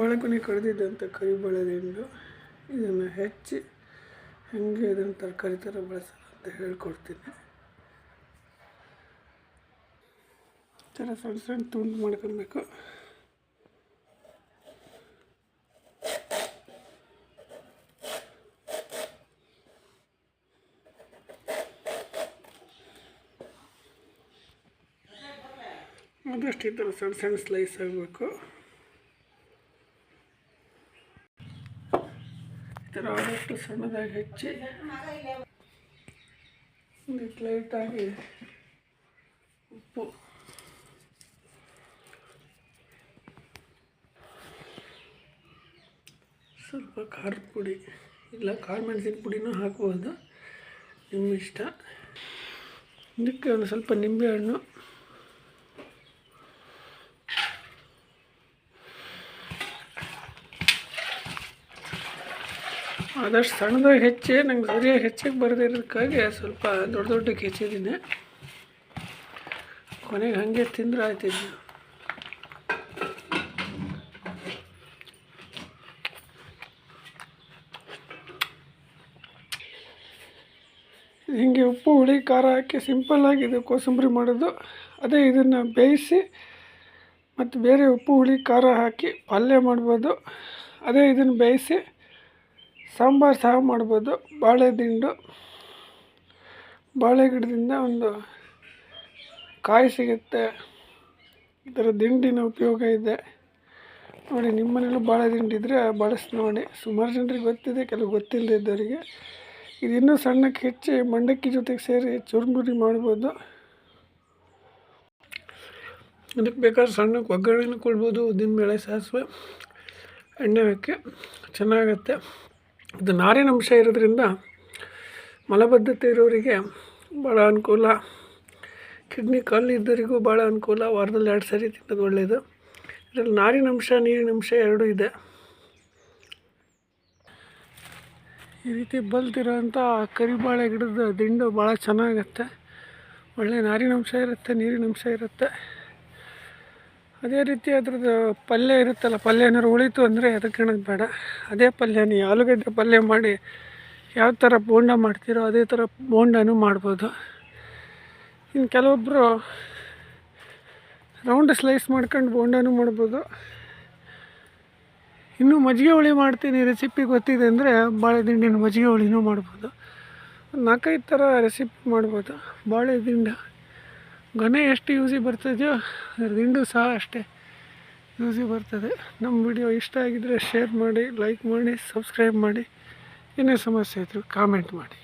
ಬಾಳೆಗೊನೆ ಕಡಿದಿದ್ದಂಥ ಕರಿ ದಿಂಡು ಇದನ್ನು ಹೆಚ್ಚಿ ಹೆಂಗೆ ಇದನ್ನು ತರಕಾರಿ ಥರ ಬಳಸೋದು ಅಂತ ಹೇಳ್ಕೊಡ್ತೀನಿ. ಥರ ಸಣ್ಣ ಸಣ್ಣ ತುಂಡು ಮಾಡ್ಕೊಬೇಕು ಆದಷ್ಟು ಈ ಥರ ಸಣ್ಣ ಸಣ್ಣ ಸ್ಲೈಸ್ ಆಗಬೇಕು. ಆದಷ್ಟು ಸಣ್ಣದಾಗಿ ಹೆಚ್ಚಿ. ಒಂದಿಷ್ಟು ಲೈಟಾಗಿ ಉಪ್ಪು. ಸ್ವಲ್ಪ ಖಾರದ ಪುಡಿ. ಇಲ್ಲ ಕಾಳು ಮೆಣಸಿನ ಪುಡಿನೂ ಹಾಕ್ಬೋದು. ನಿಮ್ಮ ಇಷ್ಟ. ಇದಕ್ಕೆ ಒಂದು ಸ್ವಲ್ಪ ನಿಂಬೆಹಣ್ಣು ಆದಷ್ಟು ಸಣ್ಣದಾಗಿ ಹೆಚ್ಚಿ, ನಂಗೆ ಸರಿಯಾಗಿ ಹೆಚ್ಚಿಗೆ ಬರದಿರೋದಕ್ಕಾಗಿ ಸ್ವಲ್ಪ ದೊಡ್ಡ ದೊಡ್ಡಕ್ಕೆ ಹೆಚ್ಚಿದ್ದೀನಿ. ಕೊನೆಗೆ ಹಾಗೆ ತಿಂದ್ರೆ ಆಯ್ತಿದ್ದು ಹೀಗೆ ಉಪ್ಪು, ಹುಳಿ, ಖಾರ ಹಾಕಿ ಸಿಂಪಲ್ಲಾಗಿ ಇದು ಕೋಸಂಬರಿ ಮಾಡೋದು. ಅದೇ ಇದನ್ನು ಬೇಯಿಸಿ ಮತ್ತು ಬೇರೆ ಉಪ್ಪು, ಹುಳಿ, ಖಾರ ಹಾಕಿ ಪಲ್ಯ ಮಾಡ್ಬೋದು. ಅದೇ ಇದನ್ನು ಬೇಯಿಸಿ ಸಾಂಬಾರು ಸಹ ಮಾಡ್ಬೋದು ಬಾಳೆ ದಿಂಡು ಬಾಳೆ ಗಿಡದಿಂದ ಒಂದು ಕಾಯಿ ಸಿಗುತ್ತೆ. ಥರ ದಿಂಡಿನ ಉಪಯೋಗ ಇದೆ. ನೋಡಿ ನಿಮ್ಮ ಮನೇಲೂ ಬಾಳೆ ದಿಂಡಿದ್ರೆ ಬಳಸಿ ನೋಡಿ. ಸುಮಾರು ಜನರಿಗೆ ಗೊತ್ತಿದೆ, ಕೆಲವು ಗೊತ್ತಿಲ್ಲದೆ ಇದ್ದವರಿಗೆ. ಇದು ಸಣ್ಣಕ್ಕೆ ಹೆಚ್ಚಿ ಮಂಡಕ್ಕಿ ಜೊತೆಗೆ ಸೇರಿ ಚುರುಮುರಿ ಮಾಡ್ಬೋದು. ಅದಕ್ಕೆ ಬೇಕಾದ್ರೆ ಸಣ್ಣಕ್ಕೆ ಒಗ್ಗರಣೆನೂ ಕೊಡ್ಬೋದು, ಉದ್ದಿನಬೇಳೆ ಸಾಸಿವೆ, ಎಣ್ಣೆ ಹಾಕಿ ಚೆನ್ನಾಗತ್ತೆ. ಇದು ನಾರಿನ ಅಂಶ ಇರೋದ್ರಿಂದ ಮಲಬದ್ಧತೆ ಇರೋರಿಗೆ ಭಾಳ ಅನುಕೂಲ. ಕಿಡ್ನಿ ಕಲ್ಲು ಇದ್ದವರಿಗೂ ಭಾಳ ಅನುಕೂಲ. ವಾರದಲ್ಲಿ ಎರಡು ಸರಿ ತಿನ್ನೋದು ಒಳ್ಳೆಯದು ಇದರಲ್ಲಿ ನಾರಿನ ಅಂಶ, ನೀರಿನ ಅಂಶ ಎರಡೂ ಇದೆ. ಈ ರೀತಿ ಬಲ್ತಿರೋಂಥ ಕರಿಬಾಳೆ ಗಿಡದ ದಿಂಡು ಭಾಳ ಚೆನ್ನಾಗತ್ತೆ. ಒಳ್ಳೆ ನಾರಿನಂಶ ಇರುತ್ತೆ, ನೀರಿನ ಅಂಶ ಇರುತ್ತೆ. ಅದೇ ರೀತಿ ಅದ್ರದ್ದು ಪಲ್ಯ ಇರುತ್ತಲ್ಲ, ಪಲ್ಯ ಏನಾದ್ರು ಉಳಿತು ಅಂದರೆ ಅದಕ್ಕೆ ಹೇಳೋದು ಬೇಡ. ಅದೇ ಪಲ್ಯನೇ ಆಲೂಗಡ್ಡೆ ಪಲ್ಯ ಮಾಡಿ ಯಾವ ಥರ ಬೋಂಡ ಮಾಡ್ತೀರೋ ಅದೇ ಥರ ಬೋಂಡನೂ ಮಾಡ್ಬೋದು. ಇನ್ನು ಕೆಲವೊಬ್ಬರು ರೌಂಡ್ ಸ್ಲೈಸ್ ಮಾಡ್ಕೊಂಡು ಬೋಂಡನೂ ಮಾಡ್ಬೋದು. ಇನ್ನೂ ಮಜ್ಜಿಗೆ ಹುಳಿ ಮಾಡ್ತೀನಿ ರೆಸಿಪಿ ಗೊತ್ತಿದೆ ಅಂದರೆ ಬಾಳೆ ದಿಂಡಿನ ಮಜ್ಜಿಗೆ ಹುಳಿನೂ ಮಾಡ್ಬೋದು. ನಾಲ್ಕೈದು ಥರ ರೆಸಿಪಿ ಮಾಡ್ಬೋದು ಬಾಳೆ ದಿಂಡು ಗೊನೆ ಎಷ್ಟು ಯೂಸಿಗೆ ಬರ್ತದೆಯೋ ಅದ್ರ ದಿಂಡು ಸಹ ಅಷ್ಟೇ ಯೂಸಿಗೆ ಬರ್ತದೆ. ನಮ್ಮ ವಿಡಿಯೋ ಇಷ್ಟ ಆಗಿದ್ದರೆ ಶೇರ್ ಮಾಡಿ ಲೈಕ್ ಮಾಡಿ ಸಬ್ಸ್ಕ್ರೈಬ್ ಮಾಡಿ. ಏನೇ ಸಮಸ್ಯೆ ಇದ್ದರೂ ಕಾಮೆಂಟ್ ಮಾಡಿ.